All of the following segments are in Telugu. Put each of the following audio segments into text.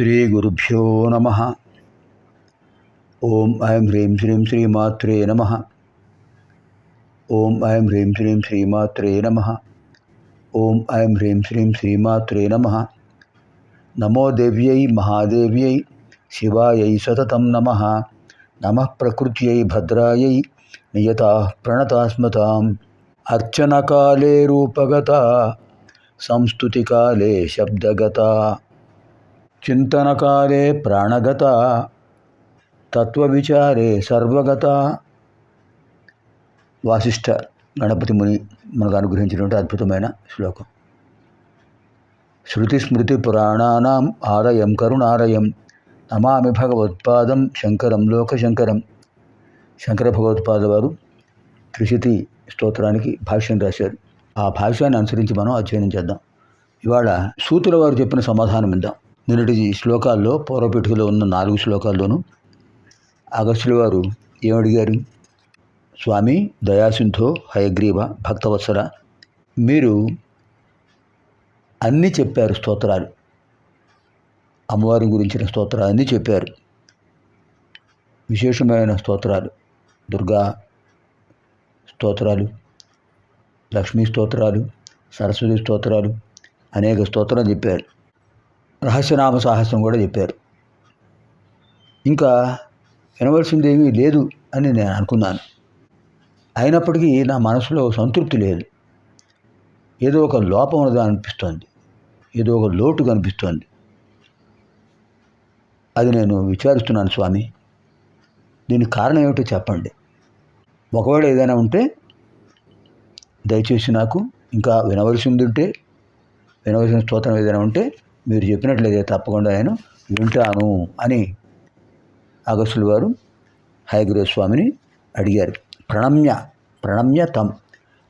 श्री गुरुभ्यो नमः। ॐ ऐं ह्रीं श्रीं श्रीमात्रे नमः। ॐ ऐं ह्रीं श्रीं श्रीमात्रे नमः। ॐ ऐं ह्रीं श्रीं श्रीमात्रे नमः। नमो देव्यै, महादेव्यै, शिवायै सततं नमः। नमः प्रकृत्यै, भद्रायै, नियताः प्रणतास्मताम्। अर्चनकाले रूपगता, संस्तुतिकाले शब्दगता। చింతనకాలే ప్రాణగత తత్వవిచారే సర్వగత. వాసిష్ఠ గణపతి ముని మనకు అనుగ్రహించినటువంటి అద్భుతమైన శ్లోకం. శృతి స్మృతి పురాణానాం ఆలయం కరుణాలయం నమామి భగవత్పాదం శంకరం లోకశంకరం. శంకర భగవత్పాద వారు త్రిశతి స్తోత్రానికి భాష్యం రాశారు. ఆ భాష్యాన్ని అనుసరించి మనం అధ్యయనం చేద్దాం. ఇవాళ సూతుల వారు చెప్పిన సమాధానం ఇద్దాం నిన్నటి శ్లోకాల్లో పూర్వపీఠికలో ఉన్న నాలుగు శ్లోకాల్లోనూ అగస్టుల వారు ఏమడిగారు? స్వామి దయాసింధో హయగ్రీవ భక్తవత్సర మీరు అన్నీ చెప్పారు స్తోత్రాలు. అమ్మవారి గురించిన స్తోత్రాలు అన్నీ చెప్పారు. విశేషమైన స్తోత్రాలు. దుర్గా స్తోత్రాలు లక్ష్మీ స్తోత్రాలు సరస్వతి స్తోత్రాలు అనేక స్తోత్రాలు చెప్పారు. రహస్యనామ సాహసం కూడా చెప్పారు. ఇంకా వినవలసింది ఏమీ లేదు అని నేను అనుకున్నాను. అయినప్పటికీ నా మనసులో సంతృప్తి లేదు. ఏదో ఒక లోపం ఉన్నదా అనిపిస్తోంది. ఏదో ఒక లోటు కనిపిస్తోంది. అది నేను విచారిస్తున్నాను స్వామి. దీనికి కారణం ఏమిటో చెప్పండి. ఒకవేళ ఏదైనా ఉంటే దయచేసి నాకు ఇంకా వినవలసింది ఉంటే వినవలసిన స్తోత్రం ఏదైనా ఉంటే మీరు చెప్పినట్లయితే తప్పకుండా నేను వింటాను అని అగస్టులు వారు హయగ్రీవ స్వామిని అడిగారు. ప్రణమ్య ప్రణమ్య తమ్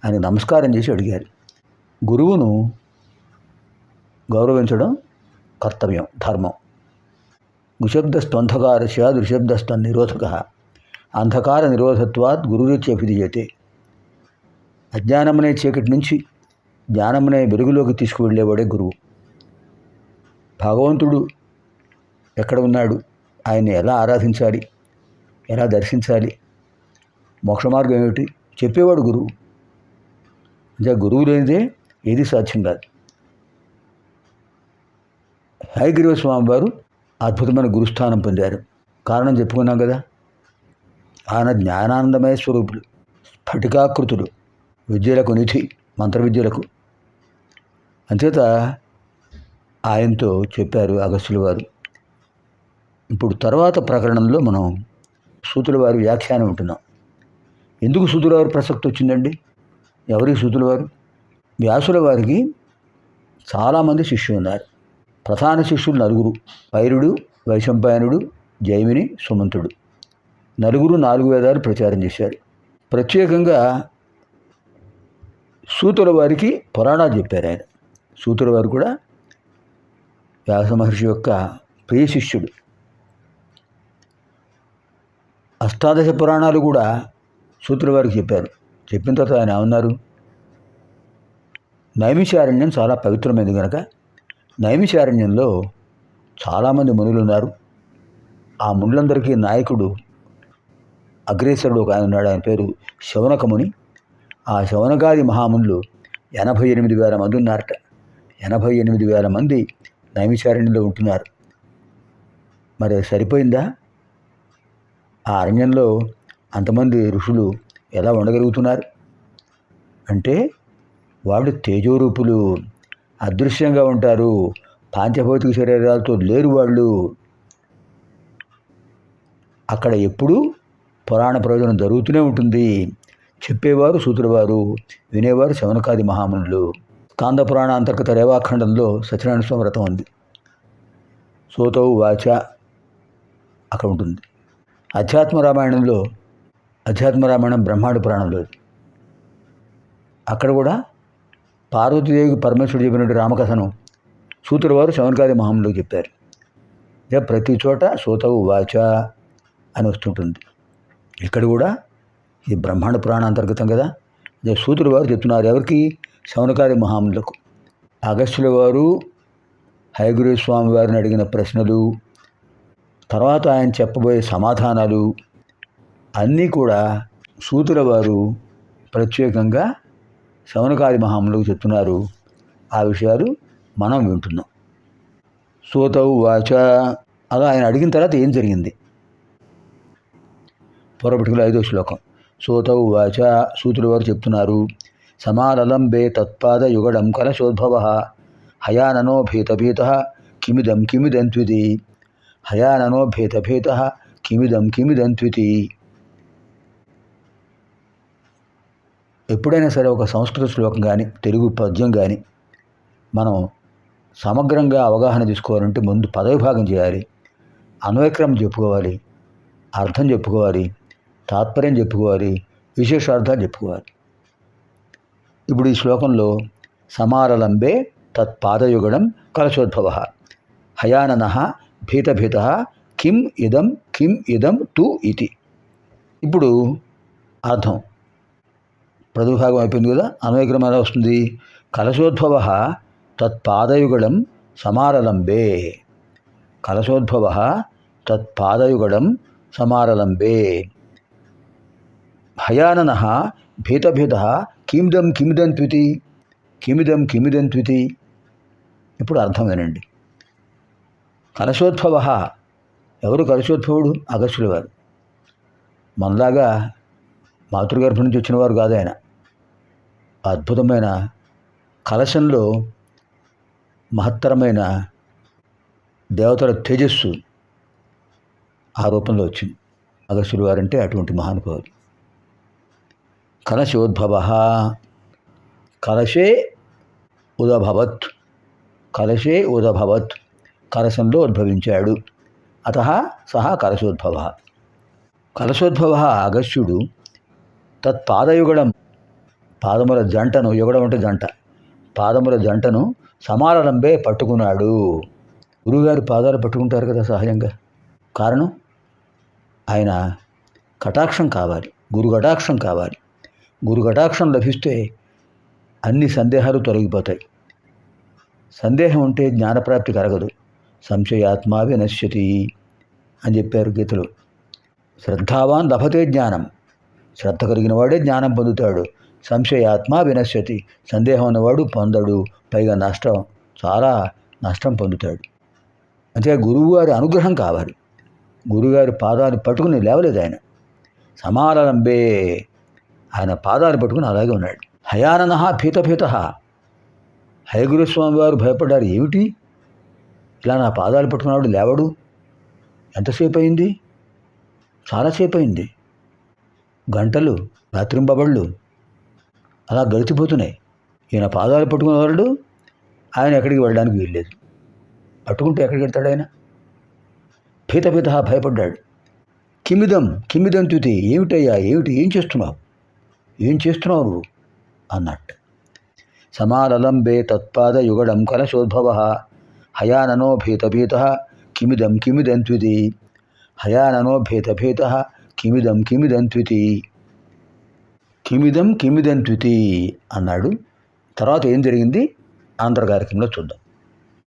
అని నమస్కారం చేసి అడిగారు. గురువును గౌరవించడం కర్తవ్యం ధర్మం. గుశబ్దస్త్వంధకారస్య దృశబ్దస్త నిరోధక. అంధకార నిరోధత్వాత్ గురురీత్య విధీయతే అజ్ఞానమనే చీకటి నుంచి జ్ఞానమనే వెలుగులోకి తీసుకువెళ్ళేవాడే గురువు. భగవంతుడు ఎక్కడ ఉన్నాడు? ఆయన్ని ఎలా ఆరాధించాలి? ఎలా దర్శించాలి? మోక్ష మార్గం ఏమిటి? చెప్పేవాడు గురువు. అంటే గురువు లేనిదే ఏది సాధ్యం కాదు. హయగ్రీవ స్వామి వారు అద్భుతమైన గురుస్థానం పొందారు. కారణం చెప్పుకున్నాం కదా. ఆయన జ్ఞానానందమయ స్వరూపుడు స్ఫటికాకృతుడు విద్యలకు నిధి మంత్ర విద్యలకు అంచేత ఆయనతో చెప్పారు అగస్టుల వారు. ఇప్పుడు తర్వాత ప్రకరణంలో మనం సూతుల వారి వ్యాఖ్యానం ఉంటున్నాం ఎందుకు సూతుల వారి ప్రసక్తి వచ్చిందండి? ఎవరి సూతుల వారు? వ్యాసుల వారికి చాలామంది శిష్యులు ఉన్నారు. ప్రధాన శిష్యులు నలుగురు పైరుడు వైశంపాయనుడు జైమిని సుమంతుడు. నలుగురు నాలుగు వేదాలు ప్రచారం చేశారు. ప్రత్యేకంగా సూతుల వారికి పురాణాలు చెప్పారు ఆయన. సూతుల వారు కూడా వ్యాస మహర్షి యొక్క ప్రియ శిష్యుడు. అష్టాదశ పురాణాలు కూడా సూతుల వారికి చెప్పారు. చెప్పిన తర్వాత ఆయన ఏమన్నారు? నైమిషారణ్యం చాలా పవిత్రమైనది కనుక నైమిషారణ్యంలో చాలామంది మునులు ఉన్నారు. ఆ మునులందరికీ నాయకుడు అగ్రేసరుడు ఒక ఆయన ఉన్నాడు. ఆయన పేరు శవనకముని ఆ శవనగాది మహామునులు ఎనభై ఎనిమిది వేల మంది ఉన్నారట. ఎనభై ఎనిమిది వేల మంది నైమిషారణ్యంలో ఉంటున్నారు. మరి సరిపోయిందా? ఆ అరణ్యంలో అంతమంది ఋషులు ఎలా ఉండగలుగుతున్నారు? అంటే వాళ్ళు తేజోరూపులు అదృశ్యంగా ఉంటారు పాంచభౌతిక శరీరాలతో లేరు వాళ్ళు. అక్కడ ఎప్పుడూ పురాణ ప్రయోజనం జరుగుతూనే ఉంటుంది. చెప్పేవారు సూతులవారు వినేవారు శవనకాది మహామునులు. కాంద అంతర్గత రేవాఖండంలో సత్యనారాయణ స్వామి వ్రతం ఉంది. సోతవు వాచ అక్కడ ఉంటుంది. అధ్యాత్మ రామాయణంలో అధ్యాత్మ రామాయణం బ్రహ్మాండ పురాణంలో అక్కడ కూడా పార్వతీదేవికి పరమేశ్వరుడు చెప్పినట్టు రామకథను సూతుల వారు శవనకాది మహంలో చెప్పారు. ఇక ప్రతి చోట సోతవు వాచ అని వస్తుంటుంది. ఇక్కడ కూడా ఇది బ్రహ్మాండ పురాణ అంతర్గతం కదా. ఇక సూతుల వారు చెప్తున్నారు ఎవరికి? శౌనకాది మహాములకు. అగస్టుల వారు హయగురు స్వామి వారిని అడిగిన ప్రశ్నలు తర్వాత ఆయన చెప్పబోయే సమాధానాలు అన్నీ కూడా సూతుల వారు ప్రత్యేకంగా శవనకాది మహాములకు చెప్తున్నారు. ఆ విషయాలు మనం వింటున్నాం. సూతవు వాచ. అలా ఆయన అడిగిన తర్వాత ఏం జరిగింది? పూర్వపటికలో ఐదో శ్లోకం. సూతవు వాచ. సూతుల వారు చెప్తున్నారు సమాలలంబే తత్పాద యుగడం కలశోద్భవ హయాననో భీతభీత కిమిదం కిమిదంత్వితి హయాననో భీతభీత కిమిదం కిమిదంత్వితి ఎప్పుడైనా సరే ఒక సంస్కృత శ్లోకం కానీ తెలుగు పద్యం కానీ మనం సమగ్రంగా అవగాహన తీసుకోవాలంటే ముందు పదవిభాగం చేయాలి. అన్వయక్రమం చెప్పుకోవాలి అర్థం చెప్పుకోవాలి తాత్పర్యం చెప్పుకోవాలి విశేషార్థాలు చెప్పుకోవాలి. ఇప్పుడు ఈ శ్లోకంలో సమారలంబే తత్పాదయుగణం కలశోద్భవ హయానన భీతభీత కిం ఇదం కిం ఇదం తు ఇది ఇప్పుడు అర్థం. ప్రతిభాగం అయిపోయింది కదా అన్వయక్రమం ఎలా వస్తుంది? కలశోద్భవ తత్పాదయుగళం సమారలంబే. కలశోద్భవ తత్పాదయుగళం సమారలంబే. భయానన భీతభీత కిమిదం కిమిదం త్వితి కిమిదం కిమిదం త్వితి. ఇప్పుడు అర్థం వినండి కలశోద్భవ ఎవరు కలశోద్భవుడు? అగస్యుల వారు మనలాగా మాతృగర్భం నుంచి వచ్చినవారు కాదు ఆయన. అద్భుతమైన కలశంలో మహత్తరమైన దేవతల తేజస్సు ఆ రూపంలో వచ్చింది. అగస్యులు వారంటే అటువంటి మహానుభావులు. కలశోద్భవ. కలశే ఉదభవత్. కలశే ఉదభవత్. కలశంలో ఉద్భవించాడు. అత సహా కలశోద్భవ. కలశోద్భవ అగస్యుడు తత్పాదయుగడం పాదముల జంటను యుగడం అంటే జంట పాదముల జంటను సమారంభే పట్టుకున్నాడు. గురువుగారి పాదాలు పట్టుకుంటారు కదా సహజంగా. కారణం? ఆయన కటాక్షం కావాలి. గురు కటాక్షం కావాలి. గురు కటాక్షం లభిస్తే అన్ని సందేహాలు తొలగిపోతాయి. సందేహం ఉంటే జ్ఞానప్రాప్తి కలగదు. సంశయాత్మా వినశ్యతి అని చెప్పారు గీతలు. శ్రద్ధావాన్ లభతే జ్ఞానం. శ్రద్ధ కలిగిన వాడే జ్ఞానం పొందుతాడు. సంశయాత్మ వినశ్యతి. సందేహం ఉన్నవాడు పొందడు. పైగా నష్టం చాలా నష్టం పొందుతాడు. అంతే గురువుగారి అనుగ్రహం కావాలి. గురువుగారి పాదాలు పట్టుకుని లేవలేదు ఆయన. సమాలంబే ఆయన పాదాలు పట్టుకుని అలాగే ఉన్నాడు. హయానన భీతభీత. హయగురుస్వామి వారు భయపడ్డారు ఏమిటి? ఇలా నా పాదాలు పట్టుకున్నాడు లేవడు? ఎంతసేపు అయింది? చాలాసేపు అయింది. గంటలు రాత్రింబబళ్ళు అలా గడిచిపోతున్నాయి. ఈయన పాదాలు పట్టుకునేవాడు ఆయన ఎక్కడికి వెళ్ళడానికి వీల్లేదు. పట్టుకుంటే ఎక్కడికి వెళ్తాడు ఆయన? భీతభీత భయపడ్డాడు. కిమిదం కిమిదం తుతి ఏమిటయ్యా? ఏమిటి? ఏం చేస్తున్నావు? ఏం చేస్తున్నావు నువ్వు? అన్నట్టు సమాలలంబే తత్పాద యుగడం కలశోద్భవ హయాననో భీతభీత కిమిదం కిమిదంత్వితి హయాననో భీతభీత కిమిదం కిమిదంత్వితి కిమిదం కిమిదంత్వితి అన్నాడు. తర్వాత ఏం జరిగింది? ఆంధ్ర కార్యక్రమంలో చూద్దాం.